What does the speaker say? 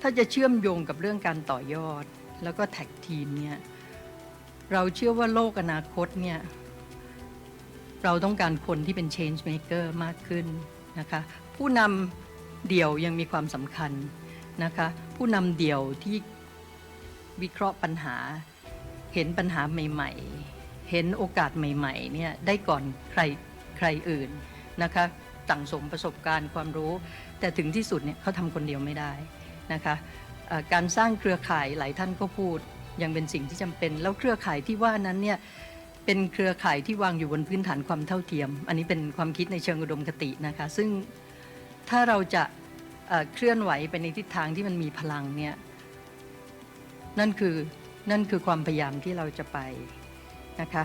ถ้าจะเชื่อมโยงกับเรื่องการต่อยอด แล้วก็แท็กทีมเนี่ยเราเชื่อว่าโลกอนาคตเนี่ยเราต้องการคนที่เป็น change maker มากขึ้นนะคะผู้นำเดี่ยวยังมีความสำคัญนะคะผู้นำเดี่ยวที่วิเคราะห์ปัญหา เห็นปัญหาใหม่ ๆ เห็นโอกาสใหม่ๆเนี่ยได้ก่อนใครใครอื่นนะคะสั่งสมประสบการณ์ความรู้ แต่ถึงที่สุดเนี่ยเขาทำคนเดียวไม่ได้ นะคะการสร้างเครือข่ายหลายท่านก็พูดยังเป็นสิ่งที่จำเป็น แล้วเครือข่ายที่ว่านั้นเนี่ยเป็นเครือข่ายที่วางอยู่บนพื้นฐานความเท่าเทียม อันนี้เป็นความคิดในเชิงอุดมคตินะคะ ซึ่งถ้าเราจะเคลื่อนไหวไปในทิศทางที่มันมีพลังเนี่ยนั่นคือนั่นคือความพยายามที่เราจะไปนะคะ